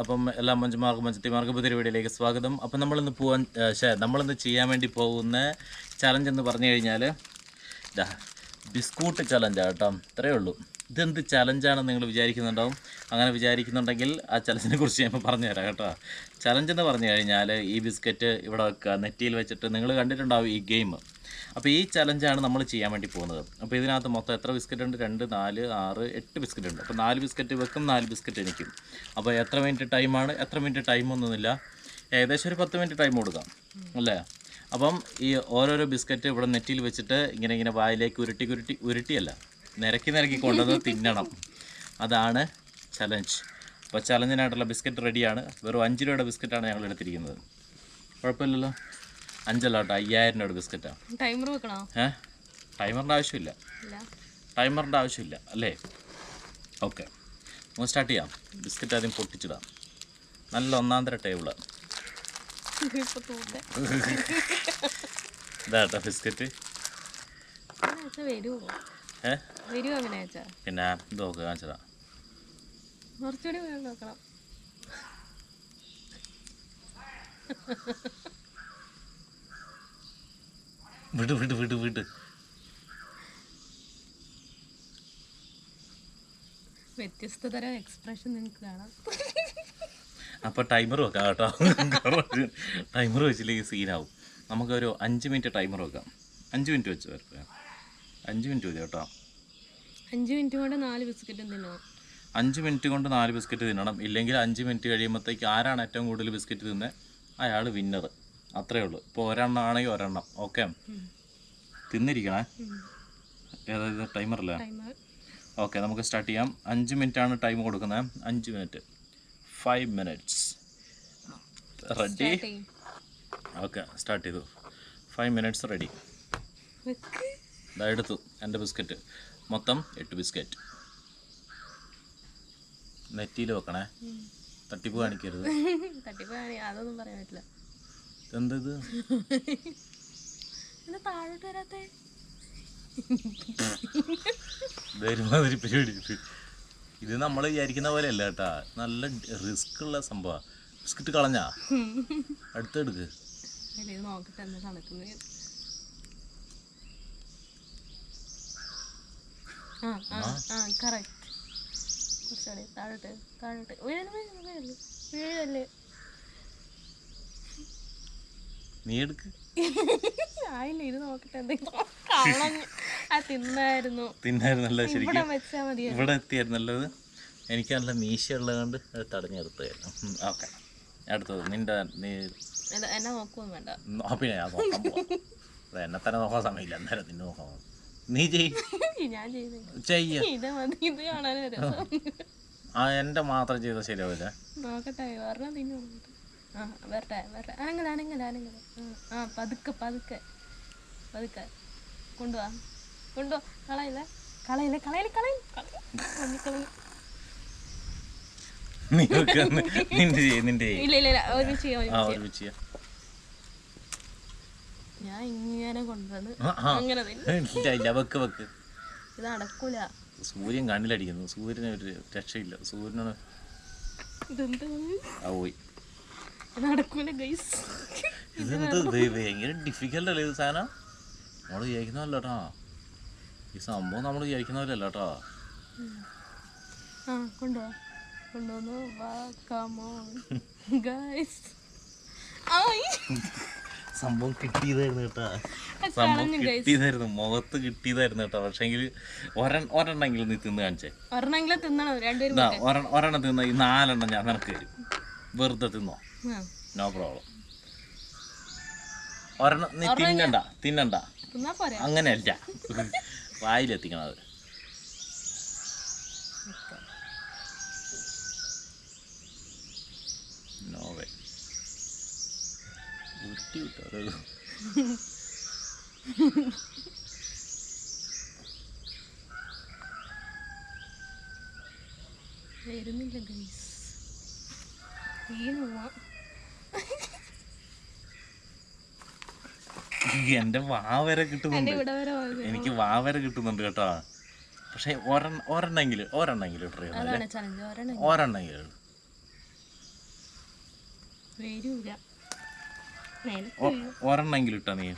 അപ്പം എല്ലാ മഞ്ചുമാർക്കും മഞ്ചത്തിമാർക്കും പുതിയ വീഡിയോയിലേക്ക് സ്വാഗതം. അപ്പം നമ്മളിന്ന് പോവാൻ നമ്മളിന്ന് ചെയ്യാൻ വേണ്ടി പോകുന്ന ചലഞ്ച് എന്ന് പറഞ്ഞു കഴിഞ്ഞാൽ ബിസ്കൂട്ട് ചലഞ്ചാണ് കേട്ടോ. ഇത്രയേ ഉള്ളൂ. ഇതെന്ത് ചലഞ്ചാണെന്ന് നിങ്ങൾ വിചാരിക്കുന്നുണ്ടാവും? അങ്ങനെ വിചാരിക്കുന്നുണ്ടെങ്കിൽ ആ ചലഞ്ചിനെ കുറിച്ച് ഞാൻ ഇപ്പോൾ പറഞ്ഞു തരാം കേട്ടോ. ചലഞ്ച് എന്ന് പറഞ്ഞു കഴിഞ്ഞാൽ ഈ ബിസ്ക്കറ്റ് ഇവിടെ വെക്കുക നെറ്റിയിൽ വെച്ചിട്ട് നിങ്ങൾ കണ്ടിട്ടുണ്ടാവും ഈ ഗെയിം അപ്പോൾ ഈ ചലഞ്ചാണ് നമ്മൾ ചെയ്യാൻ വേണ്ടി പോകുന്നത്. അപ്പോൾ ഇതിനകത്ത് മൊത്തം എത്ര ബിസ്ക്കറ്റ് ഉണ്ട്? രണ്ട് നാല് ആറ് എട്ട് ബിസ്ക്കറ്റ് ഉണ്ട്. അപ്പോൾ നാല് ബിസ്ക്കറ്റ് വെക്കും നാല് ബിസ്ക്കറ്റ് എനിക്കും. അപ്പോൾ എത്ര മിനിറ്റ് ടൈമാണ് എത്ര മിനിറ്റ് ടൈമൊന്നുമില്ല ഏകദേശം ഒരു പത്ത് മിനിറ്റ് ടൈം കൊടുക്കാം. അല്ലേ? അപ്പം ഈ ഓരോരോ ബിസ്ക്കറ്റ് ഇവിടെ നെറ്റിയിൽ വെച്ചിട്ട് ഇങ്ങനെ ഇങ്ങനെ വായിലേക്ക് ഉരുട്ടി ഉരുട്ടി ഉരുട്ടിയല്ല. നിരക്കി നിരക്കി കൊണ്ടുവന്ന് തിന്നണം. അതാണ് ചലഞ്ച് അപ്പോൾ ചലഞ്ചിനായിട്ടുള്ള ബിസ്ക്കറ്റ് റെഡിയാണ് വെറും അഞ്ച് രൂപയുടെ ബിസ്ക്കറ്റാണ് ഞങ്ങൾ എടുത്തിരിക്കുന്നത്. കുഴപ്പമില്ലല്ലോ? അഞ്ചല്ല കേട്ടോ അയ്യായിരം രൂപയുടെ ബിസ്ക്കറ്റാണ് ടൈമർ വെക്കണോ? ഏഹ് ടൈമറിന്റെ ആവശ്യമില്ല. ടൈമറിന്റെ ആവശ്യമില്ല അല്ലേ? ഓക്കെ. നമുക്ക് സ്റ്റാർട്ട് ചെയ്യാം. ബിസ്ക്കറ്റ് ആദ്യം പൊട്ടിച്ചിടാം. നല്ല ഒന്നാം തര ടേബിൾ തൂക്ക ഇതാട്ടോ ബിസ്ക്കറ്റ് വരുമോ പിന്നെ ഇത് നോക്കുക കാണിച്ചതാ കുറച്ചുകൂടി നോക്കണം. വിട് വിട് വിട് വിട്. വ്യത്യസ്ത തരം എക്സ്പ്രഷൻ നിങ്ങൾക്ക് കാണാം. അപ്പോൾ ടൈമർ വെക്കാം കേട്ടോ. ടൈമർ വെച്ചില്ലെങ്കിൽ സീനാവും നമുക്കൊരു അഞ്ച് മിനിറ്റ് ടൈമർ വെക്കാം. അഞ്ച് മിനിറ്റ് വെച്ച് വരട്ടെ. അഞ്ച് മിനിറ്റ് മതി കേട്ടോ. അഞ്ച് മിനിറ്റ് കൊണ്ട് നാല് ബിസ്ക്കറ്റും തിന്നോ അഞ്ച് മിനിറ്റ് കൊണ്ട് നാല് ബിസ്ക്കറ്റ് തിന്നണം. ഇല്ലെങ്കിൽ അഞ്ച് മിനിറ്റ് കഴിയുമ്പോഴത്തേക്ക് ആരാണ് ഏറ്റവും കൂടുതൽ ബിസ്ക്കറ്റ് തിന്നത് അയാൾ വിന്നർ അത്രേ ഉള്ളൂ. ഇപ്പോൾ ഒരെണ്ണം. ആണെങ്കിൽ ഒരെണ്ണം ഓക്കെ തിന്നിരിക്കണേ ഏതായത് ടൈമറല്ലേ ഓക്കെ നമുക്ക് സ്റ്റാർട്ട് ചെയ്യാം. അഞ്ച് ആണ് ടൈം കൊടുക്കുന്നത് അഞ്ച് minute. Five minutes ready okay start ചെയ്തു. ഫൈവ് മിനിറ്റ്സ് റെഡി ഇതാ എടുത്തു എന്റെ ബിസ്ക്കറ്റ്. മൊത്തം എട്ട് ബിസ്ക്കറ്റ്. നെറ്റിയിൽ വെക്കണേ? തട്ടിപ്പ് കാണിക്കരുത്. തട്ടിപ്പ് കാണി അതൊന്നും പറയാൻ പറ്റില്ല. എന്തത് താഴോട്ട് വരാത്തെ? ഒരുമാതിരി പരിപാടി ഇത് നമ്മൾ വിചാരിക്കുന്ന പോലെ അല്ല കേട്ടാ. നല്ല റിസ്ക് ഉള്ള സംഭവം. ബിസ്ക്കറ്റ് കളഞ്ഞാ? അടുത്തെടുക്ക് നോക്കട്ടെ നടക്കുന്നത് ആ ആ ആ കറക്റ്റ് കുറച്ചുകൂടി താഴോട്ട് താഴോട്ട്. വീഴൽ വീഴൽ വീഴൽ വീഴൽ നീ എടുക്ക്. ആയില്ല ഇത് നോക്കട്ടെ തിന്നായിരുന്നു. തിന്നായിരുന്നല്ലോ ഇവിടെ ശരിക്കും എത്തിയായിരുന്നല്ലോ എനിക്ക് നല്ല മീശ ഉള്ളത് കൊണ്ട് അത് തടഞ്ഞു നിർത്തുകയായിരുന്നു ഓക്കെ. അടുത്തത് നിന്റെ നീ എന്നെ- എന്നെ വേണ്ട. നോ- പിന്നെ ഞാൻ നോക്കാൻ പോവാം. എന്നെ തന്നെ നോക്കാൻ സമയമില്ല. എന്തായാലും നിന്നെ നോക്കാൻ. നീ ചെയ്. ഞാൻ ചെയ്യ. ആ. എന്റെ മാത്രം ചെയ്ത ശരിയാവില്ല. നോക്കട്ടെ ഒരെണ്ണം തിന്നു ആ വരട്ടെ വരട്ടെ. അനങ്ങല അനങ്ങല അനങ്ങല ആ, ആ പതുക്കെ പതുക്കെ. പതുക്കെ. കൊണ്ടുവാ കൊണ്ടുവാ കളയില്ല? കളയില്ല കളയില്ല കളയില്ല. കളയില്ല. നീ ഒക്കെ ഒന്ന് നിന്റെ നിന്റെ ഇല്ല ഇല്ല ഒരുമിച്ച് ചെയ്യാം ഒരുമിച്ച് ചെയ്യാം. ഇങ്ങനെ കൊണ്ടുവന്ന്. അങ്ങനെ തന്നെ. ഇല്ല ഇല്ല വെക്ക് വെക്ക്. ഇത് സൂര്യൻ കണ്ണിലടിക്കുന്നു. സൂര്യന് ഒരു രക്ഷയില്ല. സൂര്യനാണ് പോയി. ഇത് നടക്കൂല ഗൈസ് ഇതെന്ത് ഭയങ്കര ഡിഫിക്കൽട്ട് അല്ലേ ഇത് സാധനം? നമ്മൾ വിചാരിക്കുന്നതല്ല കേട്ടോ ഈ സംഭവം നമ്മൾ വിചാരിക്കുന്നവരല്ല കേട്ടോ ആ കൊണ്ടുവാ. കൊണ്ടുവന്നു വാ കമോൺ ഗൈസ് ആയി സംഭവം കിട്ടിയതായിരുന്നു കേട്ടാ. സംഭവം കിട്ടിയതായിരുന്നു. മുഖത്ത് കിട്ടിയതായിരുന്നു കേട്ടോ. പക്ഷെ ഒരെണ്ണം ഒരെണ്ണെങ്കിലും നീ തിന്ന് കാണിച്ചേ. ഒരെണ്ണം ഒരെണ്ണം തിന്ന. ഈ നാലെണ്ണം ഞാൻ നിനക്ക് തരും. വെറുതെ തിന്നോ. നോ പ്രോബ്ലം ഒരെണ്ണം നീ തിന്നണ്ട. തിന്നണ്ട. അങ്ങനെയല്ല. വായിലെത്തിക്കണം അത്. ഉരുട്ടി വിട്ടോ അത് വരുന്നില്ല ഗൈസ്. വീണു പോവാ. എന്റെ വാ വരെ കിട്ടുന്നുണ്ട്. എനിക്ക് വാ വരെ കിട്ടുന്നുണ്ട് കേട്ടോ. പക്ഷെ ഒരെണ്ണ ഒരെണ്ണെങ്കിലും ഒരെണ്ണെങ്കിലും ട്രൈ ഒരെണ്ണെങ്കിലും. വരൂല. ഒരെണ്ണെങ്കിലും ഇട്ട നീ?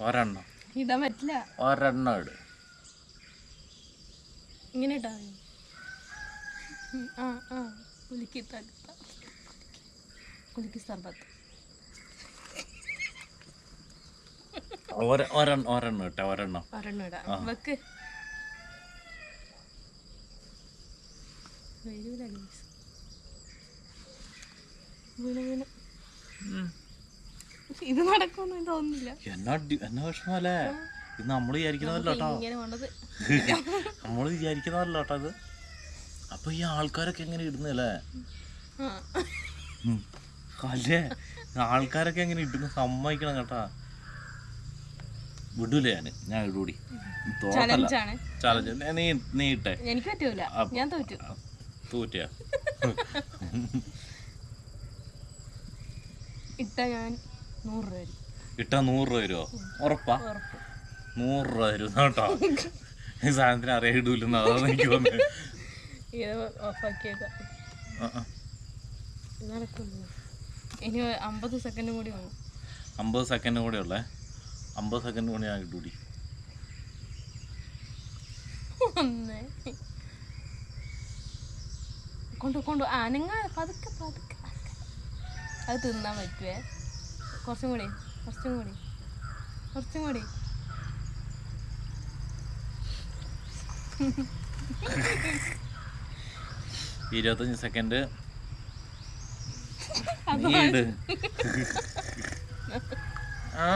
ഒരെണ്ണം. ഇടാൻ പറ്റില്ല. ഒരെണ്ണം ഇട്. ഇങ്ങനെ ഇട്ടാ ആ ആ. കുലുക്കി തടുത്ത കുലുക്കി സർബത്ത്. ഒര- ഒരെണ്ണം ഒരെണ്ണം ഇട്ടാ ഒരെണ്ണം. ഒരെണ്ണം ഇടാം. വെക്ക്. വരൂല വീണ് വീണ്. ഇത് നടക്കുമെന്ന് തോന്നുന്നില്ല. എന്നാ എന്നാ വിഷമല്ലേ? ഇത് നമ്മൾ വിചാരിക്കുന്നതല്ല കേട്ടോ. ഇങ്ങനെ വേണ്ടത് നമ്മൾ വിചാരിക്കുന്നതല്ല കേട്ടോ അത് അപ്പൊ ഈ ആൾക്കാരൊക്കെ എങ്ങനെ ഇടുന്നല്ലേ അല്ലേ? ആൾക്കാരൊക്കെ എങ്ങനെ ഇടുന്ന? സമ്മതിക്കണം കേട്ടാ. വിടൂല ഞാൻ ഞാൻ ഇടൂടി. ചലഞ്ച്. നീ നീ ഇട്ടെ. എനിക്ക് പറ്റൂല. ഞാൻ തോറ്റു. തൂറ്റിയ. ഇട്ട ഞാൻ. നൂറ് രൂപ തരും. ഇട്ടാ നൂറ് രൂപ വരുമോ ഉറപ്പാ? നൂറ് രൂപ വരും കേട്ടോ. ഈ സാധനത്തിന് അറിയിടൂലെന്ന് അതാണ് എനിക്ക് തോന്നുന്നത്. ഇനി അമ്പത് സെക്കൻഡ് കൂടി വേണം. അമ്പത് സെക്കൻഡ് കൂടെ ഉള്ളേ. അമ്പത് സെക്കൻഡ് കൂടി ഞാൻ ഇട്ടൂടി ഒന്ന്. കൊണ്ടു കൊണ്ടു. അനങ്ങ പതുക്കെ പതുക്കെ. അത് തിന്നാൻ പറ്റുവേ. കുറച്ചും കൂടി കുറച്ചും കൂടി കുറച്ചും കൂടി. ഇരുപത്തഞ്ച് സെക്കൻഡ്. നീ ഇട്. ആ.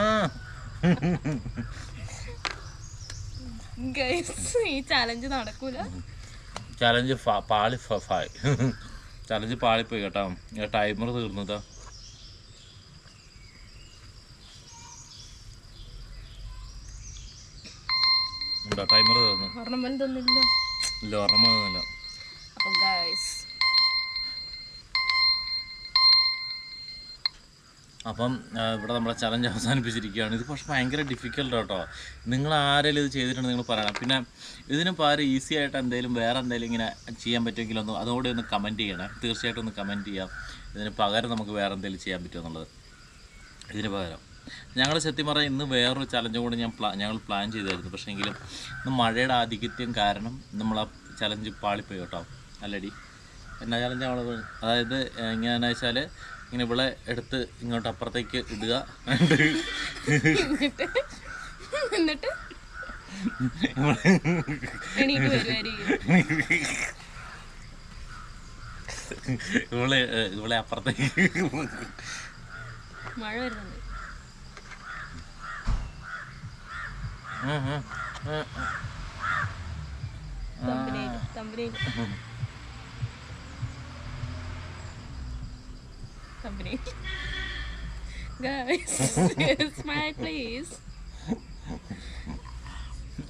ഗൈസ് ഈ ചാലഞ്ച് നടക്കൂല. ചാലഞ്ച് പാളി ചാലഞ്ച് ചലഞ്ച് പാളിപ്പോയി കേട്ടോ. ടൈമർ തീർന്നതാ ടൈമർ ഇല്ല അപ്പോൾ ഗൈസ് അപ്പം ഇവിടെ നമ്മളെ ചലഞ്ച് അവസാനിപ്പിച്ചിരിക്കുകയാണ്. ഇത് പക്ഷെ ഭയങ്കര ഡിഫിക്കൽട്ട് കേട്ടോ നിങ്ങൾ ആരെങ്കിലും ഇത് ചെയ്തിട്ടുണ്ട് നിങ്ങൾ പറയണം. പിന്നെ ഇതിന് പകരം ഈസി ആയിട്ട് എന്തെങ്കിലും വേറെ എന്തെങ്കിലും ഇങ്ങനെ ചെയ്യാൻ പറ്റുമെങ്കിൽ ഒന്ന് അതുകൂടെ ഒന്ന് കമന്റ് ചെയ്യണം. തീർച്ചയായിട്ടും ഒന്ന് കമന്റ് ചെയ്യാം. ഇതിന് പകരം നമുക്ക് വേറെ എന്തെങ്കിലും ചെയ്യാൻ പറ്റുമെന്നുള്ളത് ഇതിന് പകരം. ഞങ്ങൾ സത്യം പറഞ്ഞാൽ ഇന്ന് വേറൊരു ചലഞ്ചും കൂടി ഞാൻ പ്ലാ ഞങ്ങൾ പ്ലാൻ ചെയ്തായിരുന്നു. പക്ഷേ എങ്കിലും ഇന്ന് മഴയുടെ ആധിക്യത്യം കാരണം നമ്മൾ ആ ചലഞ്ച് പാളിപ്പോയി കേട്ടോ. അല്ലടി. എന്നാ ചലഞ്ച് നമ്മൾ അതായത് എങ്ങനെയാണെന്ന് വെച്ചാൽ ഇങ്ങനെ ഇവിടെ എടുത്ത് ഇങ്ങോട്ട് അപ്പുറത്തേക്ക് ഇടുക. എന്നിട്ട്? ഇവളെ ഇവളെ അപ്പുറത്തേക്ക്. മഴ വരുന്നുണ്ട്.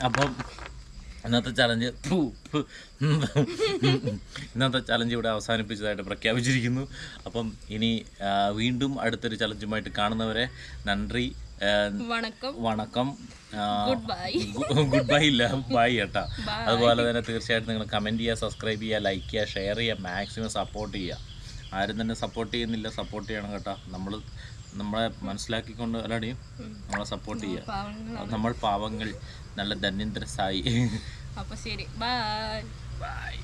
അപ്പം ഇന്നത്തെ ചലഞ്ച് ഇന്നത്തെ ചലഞ്ച് ഇവിടെ അവസാനിപ്പിച്ചതായിട്ട് പ്രഖ്യാപിച്ചിരിക്കുന്നു. അപ്പം ഇനി വീണ്ടും അടുത്തൊരു ചലഞ്ചുമായിട്ട് കാണുന്നവരെ നന്ദി. വണക്കം. വണക്കം. ഗുഡ് ബൈ ഗുഡ് ബൈ ഇല്ല. ബൈ കേട്ടാ അതുപോലെ തന്നെ തീർച്ചയായിട്ടും നിങ്ങൾ കമന്റ് ചെയ്യുക സബ്സ്ക്രൈബ് ചെയ്യുക ലൈക്ക് ചെയ്യുക ഷെയർ ചെയ്യുക മാക്സിമം സപ്പോർട്ട് ചെയ്യുക. ആരും തന്നെ സപ്പോർട്ട് ചെയ്യുന്നില്ല സപ്പോർട്ട് ചെയ്യണം കേട്ടോ. നമ്മൾ നമ്മളെ മനസ്സിലാക്കിക്കൊണ്ട് അല്ലാടിയും നമ്മളെ സപ്പോർട്ട് ചെയ്യുക. നമ്മൾ പാവങ്ങൾ. നല്ല ധന്യന്ദ്രസായി അപ്പോൾ ശരി. Bye bye